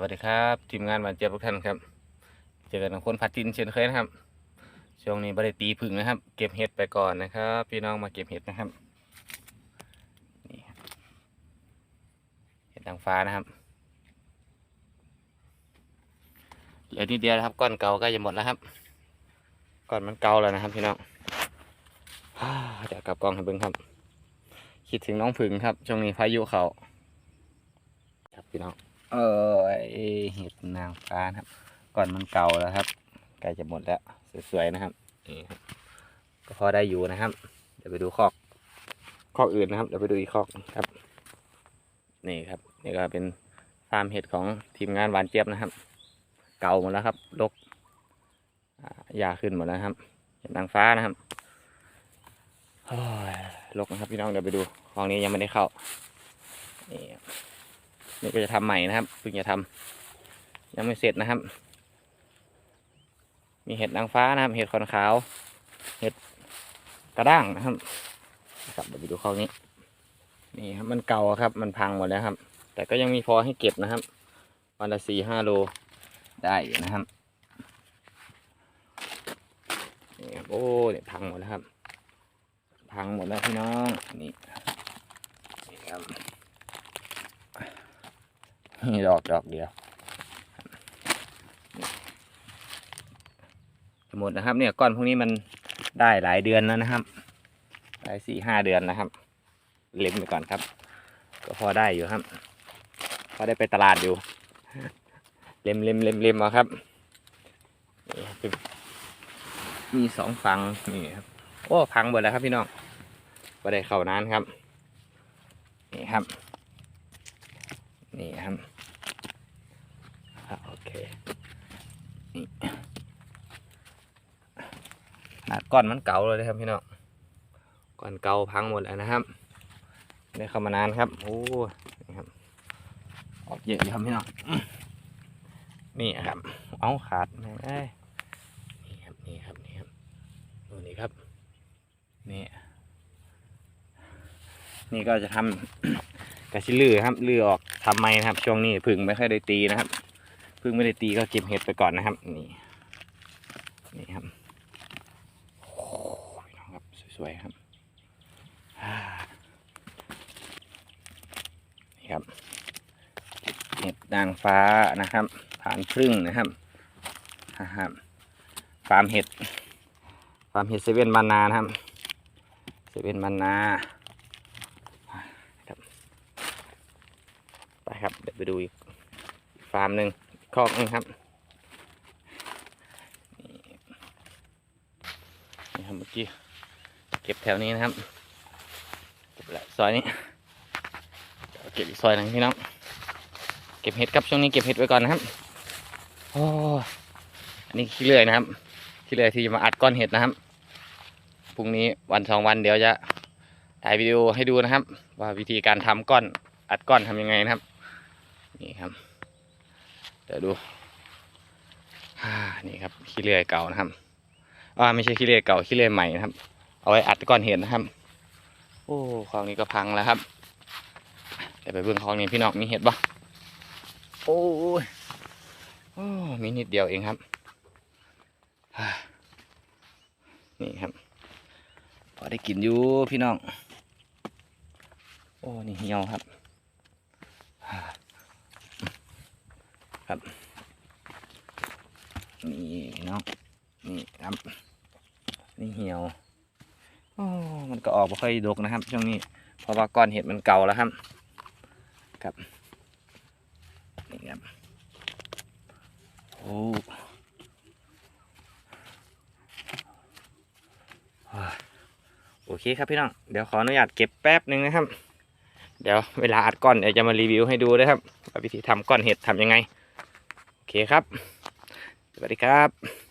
วัสดีครับ ทีมงานบานเจี๊ยบทุกท่านครับเจอกันกับคนพัดจินเช่นเคยนะครับ ช่วงนี้บริตีผึ่งนะครับ เก็บเห็ดไปก่อนนะครับ พี่น้องมาเก็บเห็ดนะครับนี่เห็ดนางฟ้านะครับเหลือนิดเดียวนะครับก้อนเก่าใกล้จะหมดแล้วครับก้อนมันเก่าแล้วนะครับ พี่น้องเดี๋ยวกลับกล้องให้เบิ่งครับ คิดถึงน้องผึ่งครับช่วงนี้พายุเขาครับพี่น้อง เออเห็ดนางฟ้านะครับ ก่อนมันเก่าแล้วครับใกล้จะหมดแล้วสวยๆนะครับนี่ครับก็พอได้อยู่นะครับ เดี๋ยวไปดูคอกคอกอื่นนะครับเดี๋ยวไปดูอีกคอกครับ นี่ครับนี่ก็เป็นฟาร์มเห็ดของทีมงานหวานเจี๊ยบนะครับ เก่าหมดแล้วครับรกอ่าหญ้าขึ้นหมดแล้วครับเห็ดนางฟ้านะครับโอ้ยรกนะครับพี่น้องเดี๋ยวไปดูคลองนี้ยังไม่ได้เข้านี่ นี่ก็จะทำใหม่นะครับเพิ่งจะทำยังไม่เสร็จนะครับ มีเห็ดนางฟ้านะครับ เห็ดขอนขาว เห็ดกระด้างนะครับนะครับเดี๋ยวไปดูข้อนี้ นี่ครับมันเก่าครับ มันพังหมดแล้วครับ แต่ก็ยังมีพอให้เก็บนะครับ วันละสี่ห้าโลได้นะครับนี่ครับโอ้เนี่ยพังหมดแล้วครับ พังหมดแล้วพี่น้องนี่นี่ครับ นี่ดอกดอกเดียวหมดนะครับ เนี่ยก้อนพวกนี้มันได้หลายเดือนแล้วนะครับ ได้สี่ห้าเดือนนะครับ เล็มไปก่อนครับ ก็พอได้อยู่ครับ พอได้ไปตลาดอยู่ เล็มเล็มเล็มเล็มเอาครับ มีสองฝังนี่ครับ โอ้พังหมดแล้วครับพี่น้องพอได้เข้านานครับ นี่ครับ นี่ครับอะโอเค นี่ขนาดก้อนมันเก่าเลยนะครับพี่น้องก้อนเก่าพังหมดแล้วนะครับได้เข้ามานานครับโอ้นี่ครับออกเยอะอยู่ครับพี่น้องนี่ครับเอาขาดแม่งเอ้ยนี่ครับนี่ครับนี่ครับดูนี่ครับนี่นี่ก็จะทำกระชิลือครับลือออกทำไมนะครับ ช่วงนี้พึ่งไม่ค่อยได้ตีนะครับ พึ่งไม่ได้ตีก็เก็บเห็ดไปก่อนนะครับ นี่นี่ครับโอ้ยน้องครับสวยๆครับนี่ครับเห็ดนางฟ้านะครับผ่านพึ่งนะครับอ่าครับฟาร์มเห็ดฟาร์มเห็ดเซเว่นบานนานะครับเซเว่นบานนาไปครับเดี๋ยวไปดูอีกฟาร์มหนึ่ง คอกนึงครับนี่ครับเมื่อกี้เก็บแถวนี้นะครับเก็บละซอยนี้เก็บอีกซอยหนึ่งพี่น้องเก็บเห็ดครับช่วงนี้เก็บเห็ดไว้ก่อนนะครับโอ้อันนี้ขี้เลื่อยนะครับขี้เลื่อยที่จะมาอัดก้อนเห็ดนะครับพรุ่งนี้วันสองวันเดี๋ยวจะถ่ายวิดีโอให้ดูนะครับ ว่าวิธีการทำก้อนอัดก้อนทำยังไงนะครับนี่ครับ เดี๋ยวดูนี่ครับขี้เลื่อยเก่านะครับอ่าไม่ใช่ขี้เลื่อยเก่าขี้เลื่อยใหม่นะครับ เอาไว้อัดก้อนเห็ดนะครับ โอ้คลองนี้ก็พังแล้วครับเดี๋ยวไปเบื้องคลองนี้พี่น้องมีเห็ดปะโอ้ยโอ้มีนิดเดียวเองครับนี่ครับพอได้กินอยู่พี่น้อง โอ้นี่เหี่ยวครับ ครับนี่เนาะนี่ครับนี่เหี่ยวโอ้มันก็ออกไม่ค่อยดกนะครับ ช่วงนี้เพราะว่าก้อนเห็ดมันเก่าแล้วครับครับนี่ครับโอ้โอเคครับพี่น้องเดี๋ยวขออนุญาตเก็บแป๊บหนึ่งนะครับ เดี๋ยวเวลาอัดก้อนเดี๋ยวจะมารีวิวให้ดูนะครับว่าวิธีทำก้อนเห็ดทำยังไง เคครับ สวัสดีครับ